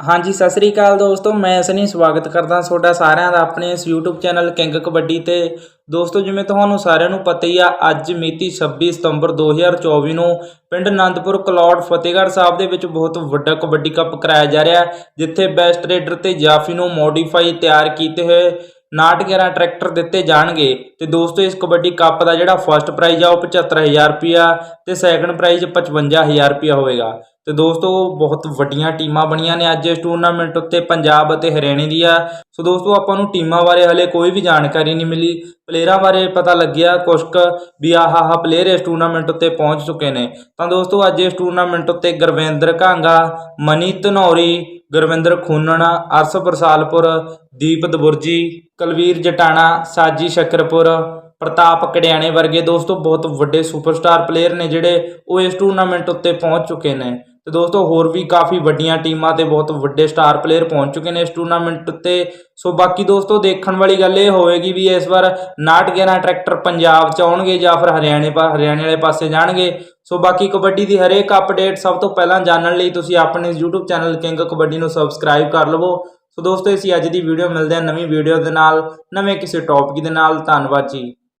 ਹਾਂਜੀ, ਸਤਿ ਸ੍ਰੀ ਅਕਾਲ ਦੋਸਤੋ, ਮੈਂ ਅਸਨੀ ਸਵਾਗਤ ਕਰਦਾ ਤੁਹਾਡਾ ਸਾਰਿਆਂ ਦਾ ਆਪਣੇ ਇਸ YouTube ਚੈਨਲ ਕਿੰਗ ਕਬੱਡੀ ਤੇ। ਦੋਸਤੋ, ਜਿਵੇਂ ਤੁਹਾਨੂੰ ਸਾਰਿਆਂ ਨੂੰ ਪਤਾ ਹੀ ਆ, ਅੱਜ ਮਿਤੀ 26 ਸਤੰਬਰ 2024 ਨੂੰ ਪਿੰਡ ਆਨੰਦਪੁਰ ਕਲੌੜ, ਫਤਿਹਗੜ੍ਹ ਸਾਹਿਬ ਦੇ ਵਿੱਚ ਬਹੁਤ ਵੱਡਾ ਕਬੱਡੀ ਕੱਪ ਕਰਾਇਆ ਜਾ ਰਿਹਾ ਜਿੱਥੇ ਬੈਸਟ ਰੇਡਰ ਤੇ ਜਾਫੀ ਨੂੰ ਮੋਡੀਫਾਈ ਤਿਆਰ ਕੀਤੇ ਹੋਏ 911 ਟਰੈਕਟਰ ਦਿੱਤੇ ਜਾਣਗੇ। ਤੇ ਦੋਸਤੋ, ਇਸ ਕਬੱਡੀ ਕੱਪ ਦਾ ਜਿਹੜਾ ਫਰਸਟ ਪ੍ਰਾਈਜ਼ ਆ, ਉਹ 75000 ਰੁਪਿਆ ਤੇ ਸੈਕੰਡ ਪ੍ਰਾਈਜ਼ 55000 ਰੁਪਿਆ ਹੋਵੇਗਾ। ਤੇ ਦੋਸਤੋ, ਬਹੁਤ ਵੱਡੀਆਂ ਟੀਮਾਂ ਬਣੀਆਂ ਨੇ ਅੱਜ ਇਸ ਟੂਰਨਾਮੈਂਟ ਉੱਤੇ, ਪੰਜਾਬ ਅਤੇ ਹਰਿਆਣੇ ਦੀ ਆ ਸੋ ਦੋਸਤੋ, ਆਪਾਂ ਨੂੰ ਟੀਮਾਂ ਬਾਰੇ ਹਲੇ ਕੋਈ ਵੀ ਜਾਣਕਾਰੀ ਨਹੀਂ ਮਿਲੀ। ਪਲੇਅਰਾਂ ਬਾਰੇ ਪਤਾ ਲੱਗਿਆ ਕੁਛ ਕੁ ਵੀ ਆਹ ਆਹ ਪਲੇਅਰ ਇਸ ਟੂਰਨਾਮੈਂਟ ਉੱਤੇ ਪਹੁੰਚ ਚੁੱਕੇ ਨੇ। ਤਾਂ ਦੋਸਤੋ, ਅੱਜ ਇਸ ਟੂਰਨਾਮੈਂਟ ਉੱਤੇ ਗੁਰਵਿੰਦਰ ਕਾਂਗਾ ਮਨੀ ਧਨੌਰੀ ਗੁਰਵਿੰਦਰ ਖੂਨਣਾ ਅਰਸ ਪ੍ਰਸਾਲਪੁਰ ਦੀਪ ਦਬੁਰਜੀ, ਕਲਵੀਰ ਜਟਾਣਾ, ਸਾਜੀ ਸ਼ਕਰਪੁਰ, ਪ੍ਰਤਾਪ ਕੜਿਆਣੇ ਵਰਗੇ ਦੋਸਤੋ, ਬਹੁਤ ਵੱਡੇ ਸੁਪਰਸਟਾਰ ਪਲੇਅਰ ਨੇ ਜਿਹੜੇ ਉਹ ਇਸ ਟੂਰਨਾਮੈਂਟ ਉੱਤੇ ਪਹੁੰਚ ਚੁੱਕੇ ਨੇ। ਤੇ ਦੋਸਤੋ, ਹੋਰ ਵੀ ਕਾਫੀ ਵੱਡੀਆਂ ਟੀਮਾਂ ਤੇ ਬਹੁਤ ਵੱਡੇ ਸਟਾਰ ਪਲੇਅਰ ਪਹੁੰਚ ਚੁੱਕੇ ਨੇ ਇਸ ਟੂਰਨਾਮੈਂਟ ਉੱਤੇ ਸੋ ਬਾਕੀ ਦੋਸਤੋ, ਦੇਖਣ ਵਾਲੀ ਗੱਲ ਇਹ ਹੋਵੇਗੀ ਵੀ ਇਸ ਵਾਰ 911 ਟਰੈਕਟਰ ਪੰਜਾਬ ਚ ਆਉਣਗੇ ਜਾਂ ਫਿਰ ਹਰਿਆਣੇ ਪਾ, ਹਰਿਆਣੇ ਵਾਲੇ ਪਾਸੇ ਜਾਣਗੇ। ਸੋ ਬਾਕੀ ਕਬੱਡੀ ਦੀ ਹਰੇਕ ਅਪਡੇਟ ਸਭ ਤੋਂ ਪਹਿਲਾਂ ਜਾਣਨ ਲਈ ਤੁਸੀਂ ਆਪਣੇ YouTube ਚੈਨਲ ਕਿੰਗ ਕਬੱਡੀ ਨੂੰ ਸਬਸਕ੍ਰਾਈਬ ਕਰ ਲਵੋ। ਸੋ ਦੋਸਤੋ, ਅਸੀਂ ਅੱਜ ਦੀ ਵੀਡੀਓ ਮਿਲਦੇ ਹਾਂ ਨਵੀਂ ਵੀਡੀਓ ਦੇ ਨਾਲ, ਨਵੇਂ ਕਿਸੇ ਟੌਪਿਕ ਦੇ ਨਾਲ। ਧੰਨਵਾਦ ਜੀ।